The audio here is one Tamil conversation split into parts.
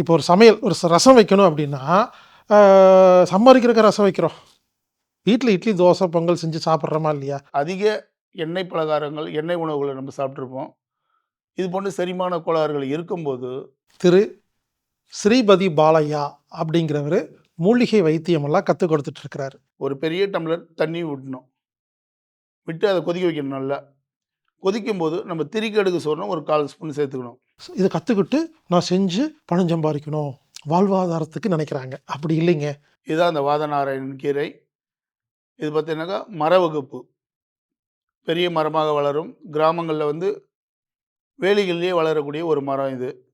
இப்போ ஒரு சமையல் ஒரு ரசம் வைக்கணும் அப்படின்னா சம்பாதிக்கிறக்க ரசம் வைக்கிறோம். வீட்டில் இட்லி தோசை பொங்கல் செஞ்சு சாப்பிட்றோமா இல்லையா? அதிக எண்ணெய் பலகாரங்கள் எண்ணெய் உணவுகளை நம்ம சாப்பிட்ருப்போம் இது போன்ற செரிமான கோளாறுகள் இருக்கும்போது திரு ஸ்ரீபதி பாலையா அப்படிங்கிறவர் மூலிகை வைத்தியமெல்லாம் கற்றுக் கொடுத்துட்டு இருக்கிறாரு ஒரு பெரிய டம்ளர் தண்ணி விடணும் விட்டு அதை கொதிக்க வைக்கணும் நல்லா. கொதிக்கும் போது நம்ம திரிக்கடுகு சோறுனா ஒரு கால் ஸ்பூன் சேர்த்துக்கணும். இதை கற்றுக்கிட்டு நான் செஞ்சு பணம் சம்பாதிக்கணும். வாழ்வாதாரத்துக்கு நினைக்கிறாங்க. அப்படி இல்லைங்க. இதுதான் அந்த வாதநாராயணன் கீரை. இது பார்த்தீங்கன்னாக்கா மர வகுப்பு. பெரிய மரமாக வளரும். கிராமங்களில் வந்து வேலிகள்லேயே வளரக்கூடிய ஒரு மரம் இது.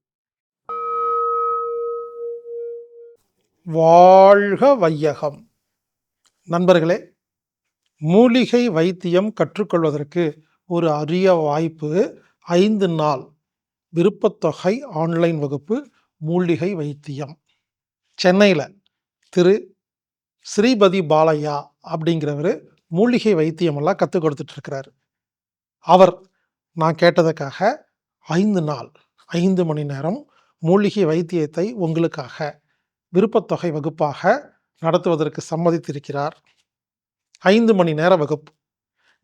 வாழ்க வையகம். நண்பர்களே மூலிகை வைத்தியம் கற்றுக்கொள்வதற்கு ஒரு அரிய வாய்ப்பு ஐந்து நாள். விருப்பத்தொகை ஆன்லைன் வகுப்பு மூலிகை வைத்தியம். சென்னையில் திரு. ஸ்ரீபதி பாலையா அப்படிங்கிறவர் மூலிகை வைத்தியமெல்லாம் கற்றுக் கொடுத்துட்ருக்கிறார். அவர் நான் கேட்டதுக்காக ஐந்து நாள் ஐந்து மணி நேரம் மூலிகை வைத்தியத்தை உங்களுக்காக விருப்பத்தொகை வகுப்பாக நடத்துவதற்கு சம்மதித்திருக்கிறார். ஐந்து மணி நேர வகுப்பு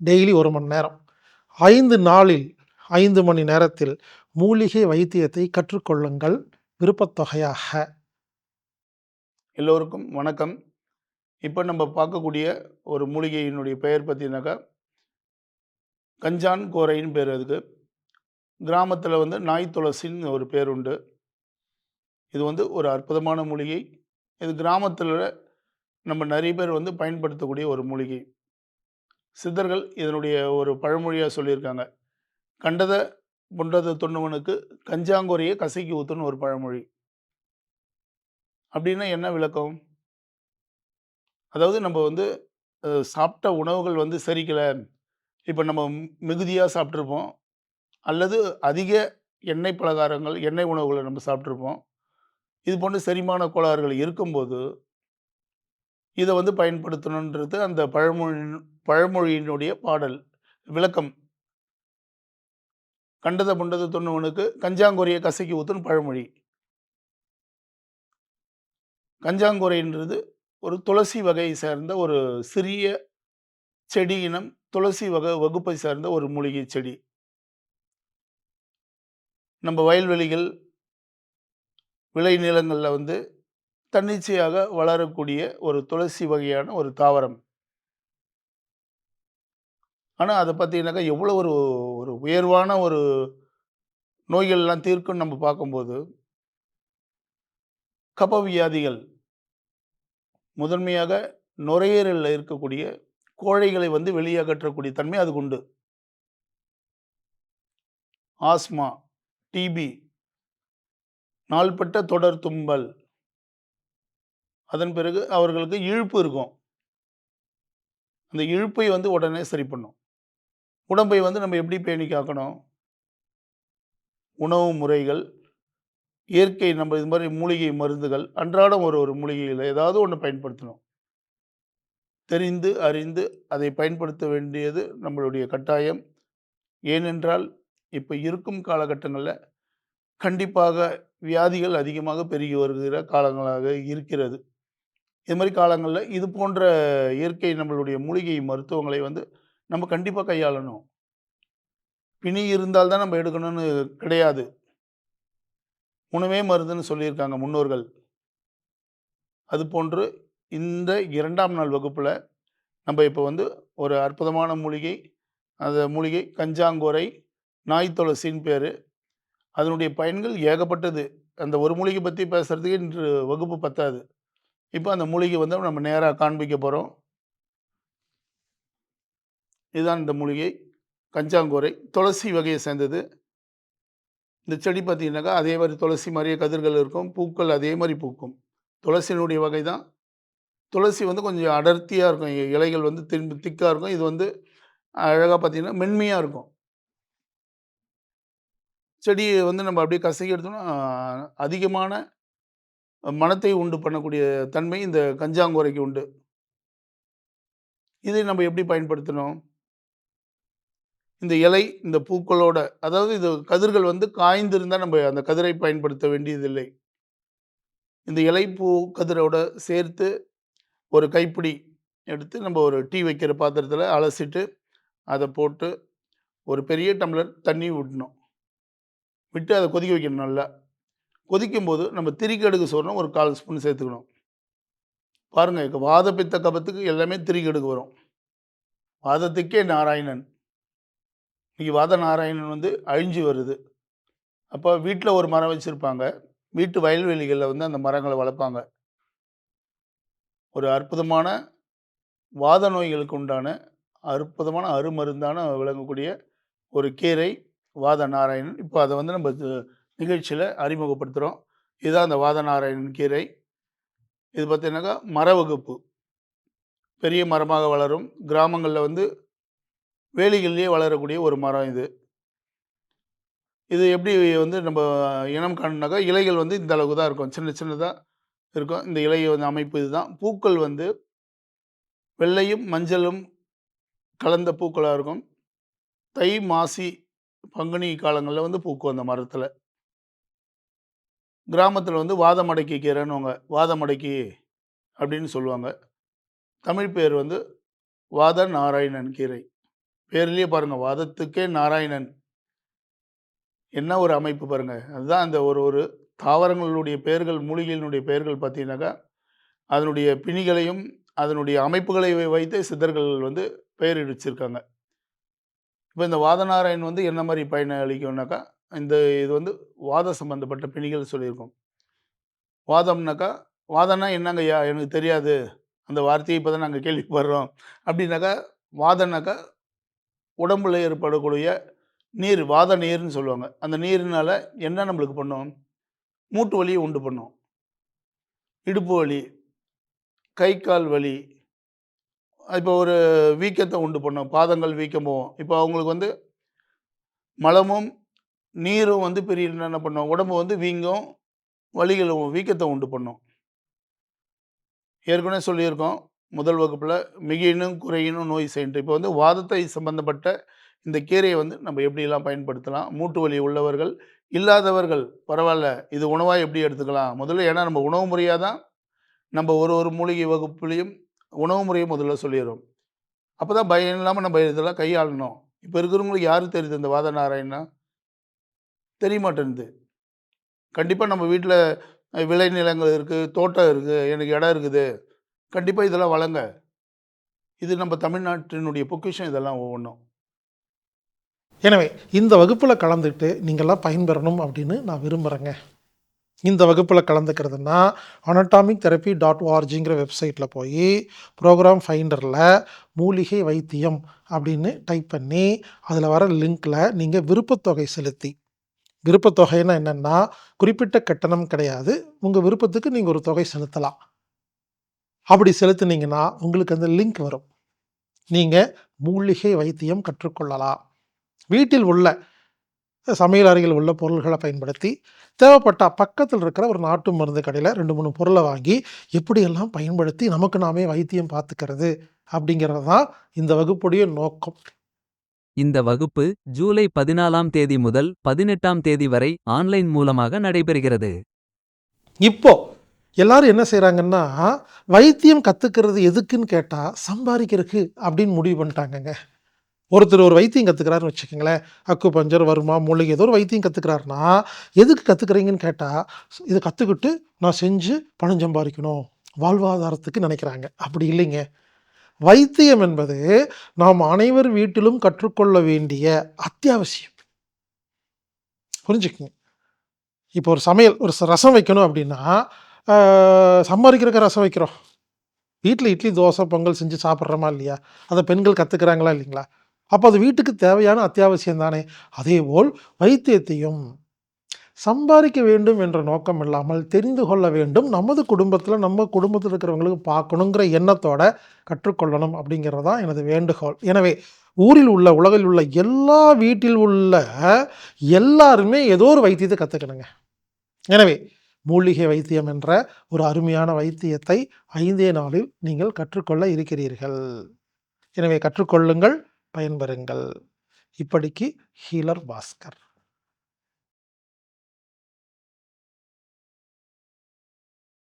டெய்லி ஒரு மணி நேரம். ஐந்து நாளில் ஐந்து மணி நேரத்தில் மூலிகை வைத்தியத்தை கற்றுக்கொள்ளுங்கள் விருப்பத்தொகையாக. எல்லோருக்கும் வணக்கம். இப்போ நம்ம பார்க்கக்கூடிய ஒரு மூலிகையினுடைய பெயர் பார்த்தீங்கன்னாக்கா கஞ்சான் கோரைன்னு பேர் அதுக்கு. கிராமத்தில் வந்து நாய் துளசின்னு ஒரு பேர் உண்டு. இது வந்து ஒரு அற்புதமான மூலிகை. இது கிராமத்தில் நம்ம நிறைய பேர் வந்து பயன்படுத்தக்கூடிய ஒரு மூலிகை. சித்தர்கள் இதனுடைய ஒரு பழமொழியாக சொல்லியிருக்காங்க. கண்டதை பொண்டது தொண்ணுவனுக்கு கஞ்சாங்கோரையை கசைக்கு ஊத்துன்னு ஒரு பழமொழி. அப்படின்னா என்ன விளக்கம்? அதாவது நம்ம வந்து சாப்பிட்ட உணவுகள் வந்து செரிக்கலை. இப்போ நம்ம மிகுதியாக சாப்பிட்ருப்போம் அல்லது அதிக எண்ணெய் பலகாரங்கள் எண்ணெய் உணவுகளை நம்ம சாப்பிட்ருப்போம் இது போன்ற செரிமான கோளாறுகள் இருக்கும்போது இதை வந்து பயன்படுத்தணுன்றது அந்த பழமொழி பழமொழியினுடைய பாடல் விளக்கம். கண்டதை புண்டதை துண்ணுவனுக்கு கஞ்சாங்கொரையை கசக்கி ஊத்துன்னு பழமொழி. கஞ்சாங்கொரைன்றது ஒரு துளசி வகையை சேர்ந்த ஒரு சிறிய செடி இனம் துளசி வகை வகுப்பை சேர்ந்த ஒரு மூலிகை செடி. நம்ம வயல்வெளிகள் விளைநிலங்களில் வந்து தன்னிச்சையாக வளரக்கூடிய ஒரு துளசி வகையான ஒரு தாவரம். ஆனால் அதை பார்த்தீங்கன்னாக்கா எவ்வளோ ஒரு ஒரு உயர்வான ஒரு நோய்கள்லாம் தீர்க்குன்னு நம்ம பார்க்கும்போது கப வியாதிகள் முதன்மையாக நுரையீரலில் இருக்கக்கூடிய கோழைகளை வந்து வெளியகற்றக்கூடிய தன்மை அதுக்கு உண்டு. ஆஸ்மா டிபி நாள்பட்ட தொடர் தும்பல். அதன் பிறகு அவர்களுக்கு இழுப்பு இருக்கும். அந்த இழுப்பை வந்து உடனே சரி பண்ணும். உடம்பை வந்து நம்ம எப்படி பேணி காக்கணும் உணவு முறைகள் இயற்கை நம்ம இது மாதிரி மூலிகை மருந்துகள் அன்றாடம் ஒரு ஒரு மூலிகையில் ஏதாவது ஒன்று பயன்படுத்தணும். தெரிந்து அறிந்து அதை பயன்படுத்த வேண்டியது நம்மளுடைய கட்டாயம். ஏனென்றால் இப்போ இருக்கும் காலகட்டங்களில் கண்டிப்பாக வியாதிகள் அதிகமாக பெருகி வருகிற காலங்களாக இருக்கிறது. இது மாதிரி காலங்களில் இது போன்ற இயற்கை நம்மளுடைய மூலிகை மருத்துவங்களை வந்து நம்ம கண்டிப்பாக கையாளணும். பிணி இருந்தால் தான் நம்ம எடுக்கணும்னு கிடையாது. உணவே மருந்துன்னு சொல்லியிருக்காங்க முன்னோர்கள். அது போன்று இந்த இரண்டாம் நாள் வகுப்பில் நம்ம இப்போ வந்து ஒரு அற்புதமான மூலிகை அந்த மூலிகை கஞ்சாங்கோரை நாய் துளசின்னு பேர். அதனுடைய பயன்கள் ஏகப்பட்டது. அந்த ஒரு மூலிகை பற்றி பேசுகிறதுக்கு இன்று வகுப்பு பத்தாது. இப்போ அந்த மூலிகை வந்து நம்ம நேராக காண்பிக்க போகிறோம் இதுதான் இந்த மூலிகை. கஞ்சாங்கோரை துளசி வகையை சேர்ந்தது. இந்த செடி பார்த்தீங்கன்னாக்கா அதே மாதிரி துளசி மாதிரியே கதிர்கள் இருக்கும் பூக்கள் அதே மாதிரி பூக்கும். துளசியினுடைய வகை தான். துளசி வந்து கொஞ்சம் அடர்த்தியாக இருக்கும் இலைகள் வந்து திரும்பி திக்காக இருக்கும். இது வந்து அழகாக பார்த்தீங்கன்னா மென்மையாக இருக்கும். செடியை வந்து நம்ம அப்படியே கசக்கி எடுத்தோம்னா அதிகமான மனத்தை உண்டு பண்ணக்கூடிய தன்மை இந்த கஞ்சாங்கோரைக்கு உண்டு. இதை நம்ம எப்படி பயன்படுத்தணும்? இந்த இலை இந்த பூக்களோட அதாவது இது கதிர்கள் வந்து காய்ந்திருந்தால் நம்ம அந்த கதிரை பயன்படுத்த வேண்டியதில்லை. இந்த இலைப்பூ கதிரோட சேர்த்து ஒரு கைப்பிடி எடுத்து நம்ம ஒரு டீ வைக்கிற பாத்திரத்தில் அலசிட்டு அதை போட்டு ஒரு பெரிய டம்ளர் தண்ணி விடணும் விட்டு அதை கொதிக்க வைக்கணும் நல்லா. கொதிக்கும்போது நம்ம திரிக்கடுகு சோறுனா ஒரு கால் ஸ்பூன் சேர்த்துக்கணும். பாருங்கள் இப்போ வாத பித்த கபத்துக்கு எல்லாமே திரிக்கடுகு வரும். வாதத்துக்கே நாராயணன். இன்னைக்கு வாத நாராயணன் வந்து அழிஞ்சு வருது. அப்போ வீட்டில் ஒரு மரம் வச்சுருப்பாங்க. வீட்டு வயல்வெளிகளில் வந்து அந்த மரங்களை வளர்ப்பாங்க. ஒரு அற்புதமான வாத நோய்களுக்கு உண்டான அற்புதமான அருமருந்தான விளங்கக்கூடிய ஒரு கீரை வாத நாராயணன் இப்போ அதை வந்து நம்ம நிகழ்ச்சியில் அறிமுகப்படுத்துகிறோம். இதுதான் அந்த வாத நாராயணன் கீரை. இது பார்த்தீங்கன்னாக்கா மர வகுப்பு பெரிய மரமாக வளரும். கிராமங்களில் வந்து வேலிகள்லேயே வளரக்கூடிய ஒரு மரம் இது. இது எப்படி வந்து நம்ம இனம் காணுனாக்கா இலைகள் வந்து இந்த அளவுக்கு தான் இருக்கும். சின்ன சின்னதாக இருக்கும். இந்த இலை வந்து அமைப்பு இதுதான். பூக்கள் வந்து வெள்ளையும் மஞ்சளும் கலந்த பூக்களாக இருக்கும். தை மாசி பங்குனி காலங்களில் வந்து பூக்கும் அந்த மரத்தில். கிராமத்தில் வந்து வாதமடக்கி கீரைன்னுவாங்க. வாதமடக்கி அப்படின்னு சொல்லுவாங்க. தமிழ் பேர் வந்து வாத நாராயணன் கீரை. பேர்லேயே பாருங்கள் வாதத்துக்கே நாராயணன். என்ன ஒரு அமைப்பு பாருங்கள் அதுதான் அந்த ஒரு ஒரு தாவரங்களுடைய பெயர்கள் மூலிகையினுடைய பெயர்கள் பார்த்தீங்கன்னாக்கா அதனுடைய பிணிகளையும் அதனுடைய அமைப்புகளை வை- வைத்து சித்தர்கள் வந்து பெயரிடிச்சிருக்காங்க. இப்போ இந்த வாதநாராயண் வந்து என்ன மாதிரி பயனை அளிக்கும்னாக்கா இந்த இது வந்து வாத சம்பந்தப்பட்ட பிணிகள் சொல்லியிருக்கோம். வாதம்னாக்கா வாதம்னா என்னங்கய்யா? எனக்கு தெரியாது. அந்த வார்த்தையை இப்போ தான் நாங்கள் கேள்விப்படுறோம். அப்படின்னாக்கா வாதம்னாக்கா உடம்புல ஏற்படக்கூடிய நீர் வாத நீர்னு சொல்லுவாங்க. அந்த நீர்னால் என்ன நம்மளுக்கு பண்ணும்? மூட்டு வலியை உண்டு பண்ணும். இடுப்பு வலி கை கால் வலி இப்போ ஒரு வீக்கத்தை உண்டு பண்ணும். பாதங்கள் வீக்கம் போகும். இப்போ அவங்களுக்கு வந்து மலமும் நீரும் வந்து பெரிய என்ன பண்ணும்? உடம்பு வந்து வீங்கும் வலிகளும் வீக்கத்தை உண்டு பண்ணும். ஏற்கனவே சொல்லியிருக்கோம். முதல் வகுப்பில் மிகினும் குறையினும் நோய் செய்யிட்டு இப்போ வந்து வாதத்தை சம்பந்தப்பட்ட இந்த கீரையை வந்து நம்ம எப்படியெல்லாம் பயன்படுத்தலாம்? மூட்டு வலி உள்ளவர்கள் இல்லாதவர்கள் பரவாயில்ல இது உணவாக எப்படி எடுத்துக்கலாம்? முதல்ல ஏன்னா நம்ம உணவு முறையாக தான் நம்ம ஒரு ஒரு மூலிகை வகுப்புலேயும் உணவு முறையை முதல்ல சொல்லிடுறோம். அப்போ தான் பயம் இல்லாமல் நம்ம இதெல்லாம் கையாளணும். இப்போ இருக்கிறவங்களுக்கு யாரும் தெரியுது இந்த வாத நாராயணா? தெரிய மாட்டேன்து கண்டிப்பாக நம்ம வீட்டில் விளைநிலங்கள் இருக்குது தோட்டம் இருக்குது எனக்கு இடம் இருக்குது. கண்டிப்பாக இதெல்லாம் வழங்க இது நம்ம தமிழ்நாட்டினுடைய பொக்கிஷம் இதெல்லாம் ஒவ்வொன்றும். எனவே இந்த வகுப்பில் கலந்துட்டு நீங்கள்லாம் பயன்பெறணும் அப்படின்னு நான் விரும்புகிறேங்க இந்த வகுப்பில் கலந்துக்கிறதுனா அனட்டாமிக் தெரப்பி டாட் ஓஆர்ஜிங்கிற வெப்சைட்டில் போய் ப்ரோக்ராம் ஃபைண்டரில் மூலிகை வைத்தியம் அப்படின்னு டைப் பண்ணி அதில் வர லிங்க்கில் நீங்கள் விருப்பத்தொகை செலுத்தி. விருப்பத்தொகைன்னா என்னென்னா குறிப்பிட்ட கட்டணம் கிடையாது. உங்கள் விருப்பத்துக்கு நீங்கள் ஒரு தொகை செலுத்தலாம். அப்படி செலுத்துனீங்கன்னா உங்களுக்கு அந்த லிங்க் வரும். நீங்கள் மூலிகை வைத்தியம் கற்றுக்கொள்ளலாம். வீட்டில் உள்ள சமையல் அறையில் உள்ள பொருள்களை பயன்படுத்தி தேவைப்பட்டா பக்கத்தில் இருக்கிற ஒரு நாட்டு மருந்து கடையில் ரெண்டு மூணு பொருளை வாங்கி எப்படியெல்லாம் பயன்படுத்தி நமக்கு நாமே வைத்தியம் பார்த்துக்கிறது அப்படிங்கிறது தான் இந்த வகுப்புடைய நோக்கம். இந்த வகுப்பு ஜூலை பதினாலாம் தேதி முதல் பதினெட்டாம் தேதி வரை ஆன்லைன் மூலமாக நடைபெறுகிறது. இப்போ எல்லாரும் என்ன செய்கிறாங்கன்னா வைத்தியம் கற்றுக்கிறது எதுக்குன்னு கேட்டால் சம்பாதிக்கிறதுக்கு அப்படின்னு முடிவு பண்ணிட்டாங்கங்க. ஒருத்தர் ஒரு வைத்தியம் கற்றுக்கிறாருன்னு வச்சுக்கோங்களேன். அக்கு பஞ்சர் வருமா மூலிகை ஏதோ ஒரு வைத்தியம் கற்றுக்கிறாருன்னா எதுக்கு கற்றுக்குறீங்கன்னு கேட்டால் இதை கற்றுக்கிட்டு நான் செஞ்சு பணம் சம்பாதிக்கணும் வாழ்வாதாரத்துக்கு நினைக்கிறாங்க. அப்படி இல்லைங்க. வைத்தியம் என்பது நாம் அனைவர் வீட்டிலும் கற்றுக்கொள்ள வேண்டிய அத்தியாவசியம். புரிஞ்சுக்கங்க. இப்போ ஒரு சமையல் ஒரு ரசம் வைக்கணும் அப்படின்னா சம்பாதிக்கிறக்க ரசம் வைக்கிறோம். வீட்டில் இட்லி தோசை பொங்கல் செஞ்சு சாப்பிட்றோமா இல்லையா? அதை பெண்கள் கற்றுக்குறாங்களா இல்லைங்களா? அப்போ அது வீட்டுக்கு தேவையான அத்தியாவசியம் தானே. அதேபோல் வைத்தியத்தையும் சம்பாதிக்க வேண்டும் என்ற நோக்கம் இல்லாமல் தெரிந்து கொள்ள வேண்டும். நமது குடும்பத்தில் நம்ம குடும்பத்தில் இருக்கிறவங்களுக்கு பார்க்கணுங்கிற எண்ணத்தோட கற்றுக்கொள்ளணும் அப்படிங்கிறது தான் எனது வேண்டுகோள். எனவே ஊரில் உள்ள உலகில் உள்ள எல்லா வீட்டில் உள்ள எல்லாருமே ஏதோ ஒரு வைத்தியத்தை கற்றுக்கணுங்க எனவே மூலிகை வைத்தியம் என்ற ஒரு அருமையான வைத்தியத்தை ஐந்தே நாளில் நீங்கள் கற்றுக்கொள்ள இருக்கிறீர்கள். எனவே கற்றுக்கொள்ளுங்கள் பயன்பெறுங்கள். இப்படிக்கு ஹீலர் பாஸ்கர்.